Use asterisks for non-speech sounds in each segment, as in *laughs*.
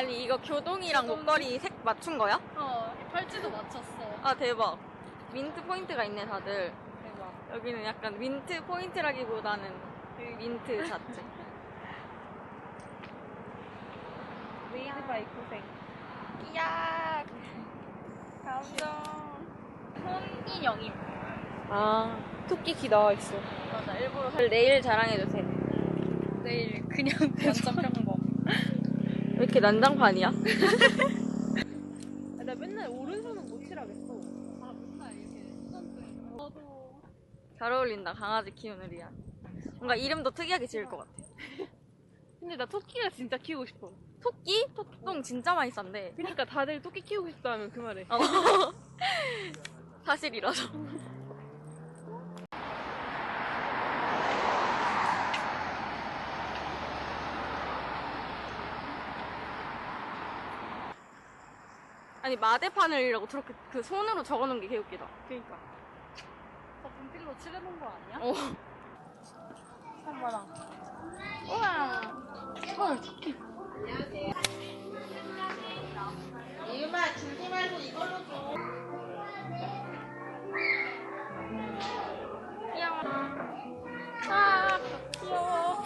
아니 이거 교동이랑 목걸이 색 맞춘 거야? 어, 팔찌도 맞췄어. 아 대박. 민트 포인트가 있네 다들. 대박. 여기는 약간 민트 포인트라기보다는 그 민트 자체. 메이드 바이 고생. 이야. 감동. 손인영임. 아 토끼 귀 나와 있어. 맞아 일부러 살 내일 자랑해주세요. 내일 그냥 *laughs* 완전 평범. 왜 이렇게 난장판이야? *laughs* 아, 나 맨날 오른손은 못 칠하겠어. 아, 맨날 이렇게 수전증. 저도. 잘 어울린다 강아지 키우는 리안. 뭔가 이름도 특이하게 지을 것 같아. *laughs* 근데 나 토끼가 진짜 키우고 싶어. 토끼? 토끼똥 진짜 많이 싼데. 그러니까 다들 토끼 키우고 싶다 하면 그 말해. 어. *laughs* 사실이라서. 아니 마대판을이라고 저렇게 그 손으로 적어놓은 게 개웃기다. 그러니까. 저 분필로 칠해놓은 거 아니야? 어. 한번랑 우와. 헐, 토끼. 이음아 줄지 말고 이걸로 줘. 귀여워. 아, 귀여워.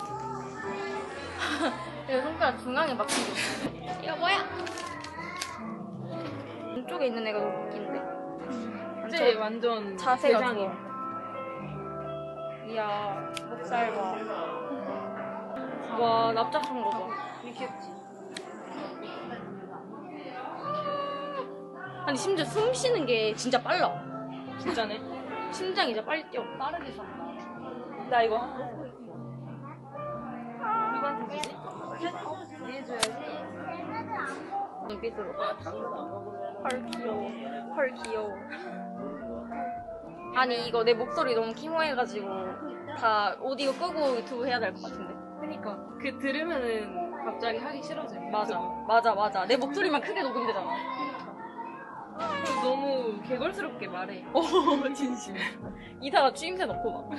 *laughs* 내 손가락 중앙에 막힌 거. 이거 뭐야? 왼쪽에 있는 애가 너무 웃긴데. 이제 완전 자세가 대장이야. 좋아. 이야, 목살 봐. 와, 납작한 거 봐. 이 귀엽지? 아니, 심지어 숨 쉬는 게 진짜 빨라. 진짜네. 심장이 진짜 빨리 뛰어. 빠르게 산다. 나 이거 누구한테 주지? 얘해줘야지. 눈빛으로. 헐, 귀여워. 헐, 귀여워. 아니, 이거 내 목소리 너무 키모해가지고, 다 오디오 끄고 유튜브 해야 될 것 같은데. 그니까 그 들으면은 갑자기 하기 싫어져. 맞아, 맞아, 맞아. 내 목소리만 크게 녹음되잖아. 너무 개걸스럽게 말해. 어, *laughs* 진심. 이따가 추임새 넣고 막.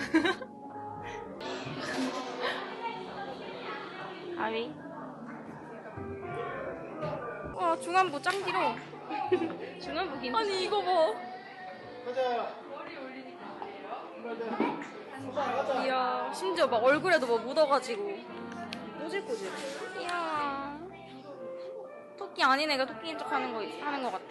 아위. 와, 중안부 짱 길어. 중간부 긴. 아니, 이거 봐. 이야, 심지어 막 얼굴에도 뭐 묻어가지고. 꼬질꼬질. 이야. 토끼 아닌 애가 토끼인 척 하는 거, 하는 거 같아.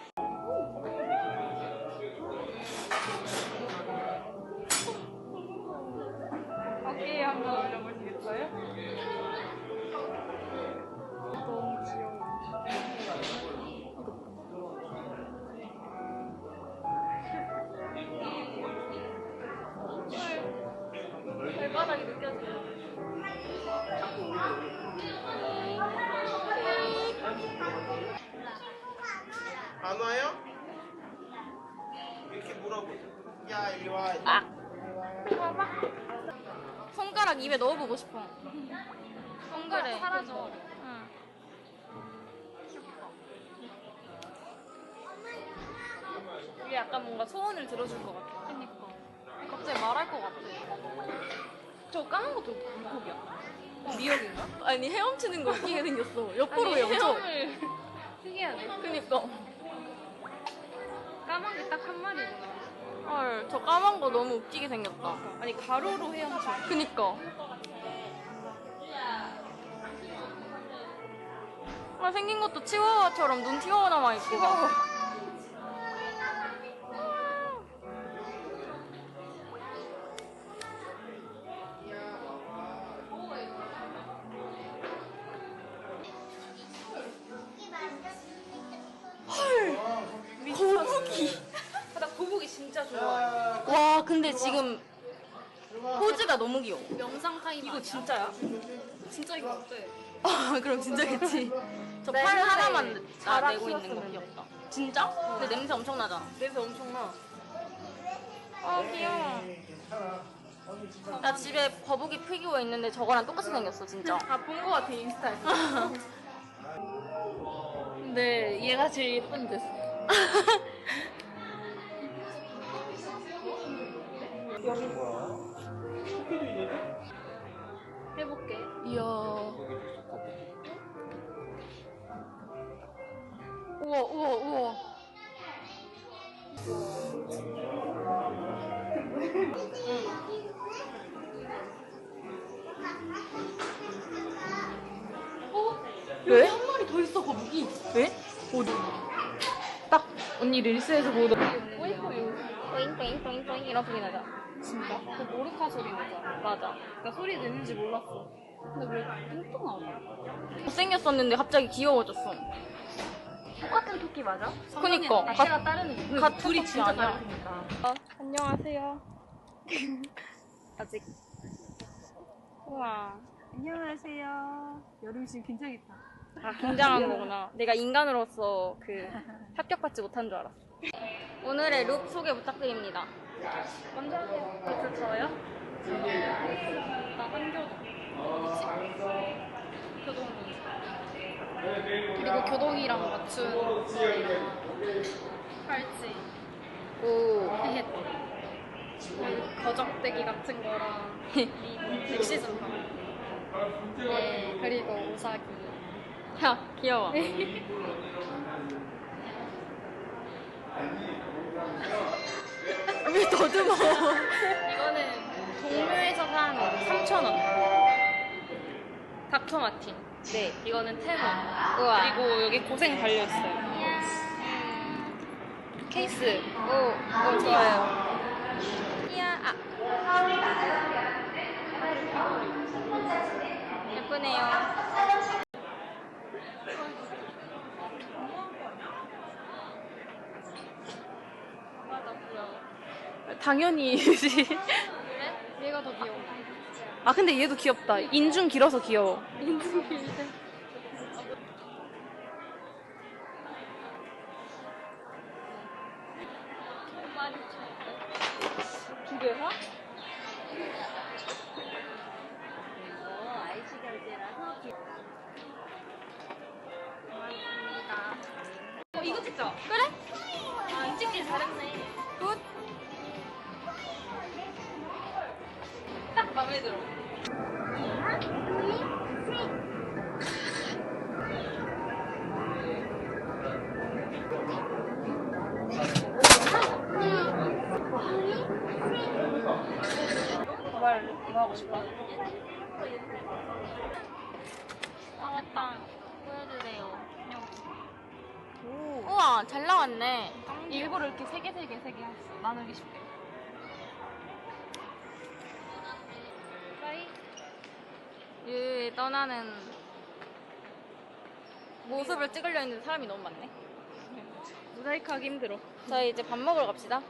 손가락 입에 넣어보고 싶어. 동그래. 사라져. 응. 이게 약간 뭔가 소원을 들어줄 것 같아. 그니까. 갑자기 말할 것 같아. 저 까만 것도 물고기야. 미역인가? 아니 헤엄치는 거 웃기게 생겼어. 옆으로 아니. 헤엄을 *laughs* 특이하네. 그니까. 까만 게 딱 한 마리구나. 헐, 저 까만 거 너무 웃기게 생겼다. 아니 가로로 헤엄쳐. 그니까. 아, 생긴 것도 치와와처럼 눈 튀어나와 있고. 막. 근데 지금 포즈가 너무 귀여워. 영상 타임 이거 진짜야? 진짜 이거 어때? 아, *laughs* 그럼 진짜겠지. 저팔 옛날에 하나만 자라 내고 있는 거 키웠었는데. 귀엽다. 진짜? 근데 냄새 엄청 나잖아. 냄새 엄청나. 아, 귀여워. 나 집에 거북이 피규어 있는데 저거랑 똑같이 생겼어, 진짜. 아, 본 거 같아, 인스타에서. 근데 *laughs* 얘가 제일 예쁜 *laughs* 듯. 해볼게. 이야. 우와 우와 우와. 왜? 한 마리 더 있어 거북이. 왜? 어디? 딱 언니 릴스에서 보던. 뿌잉 뿌잉 뿌잉 이런 소리 나자. 진짜? 그 모르카 소리 나잖아. 맞아. 나 소리 내는지 몰랐어. 근데 왜 뚱뚱하냐? 못생겼었는데 갑자기 귀여워졌어. 똑같은 토끼 맞아? 그니까. 아, 새가 다른 애. 갓 둘이 진짜? 다르니까. 어, 안녕하세요. 아직. 우와. 안녕하세요. 여름 씨 굉장했다. 아, 긴장한 거구나. 내가 인간으로서 그 합격받지 못한 줄 알았어. 오늘의 룩 소개 부탁드립니다. 먼저 하세요. 저 저요? 나 한교동. 교동. 그리고 교동이랑 맞춘 팔찌, 오. 햇, 그 거적대기 같은 거랑 이 넥시즌 바. 네, 그리고 우사기. 야, 귀여워. *laughs* 왜 더듬어? 이거는 동묘에서 산 3,000원. 닥터 마틴. 네. 이거는 테무. 우와. 그리고 여기 고생 달려있어요. 케이스. 오, 오, 좋아요. 이야, 아. 예쁘네요. 당연히지. 그래? 얘가 더 귀여워. 아 근데 얘도 귀엽다. 인중 길어서 귀여워. 인중 길대. 두 개가? 어, 이거 찍자. 그래? 아, 이 찍길 잘했네. 마음에 들어. 보여주세요. 우와 잘 나왔네. 일부러 이렇게 세 개, 세 개, 세 개 했어. 나누기 쉽게. 떠나는 모습을 찍으려 했는데 사람이 너무 많네. 모자이크 하기 힘들어. 저희 이제 밥 먹으러 갑시다.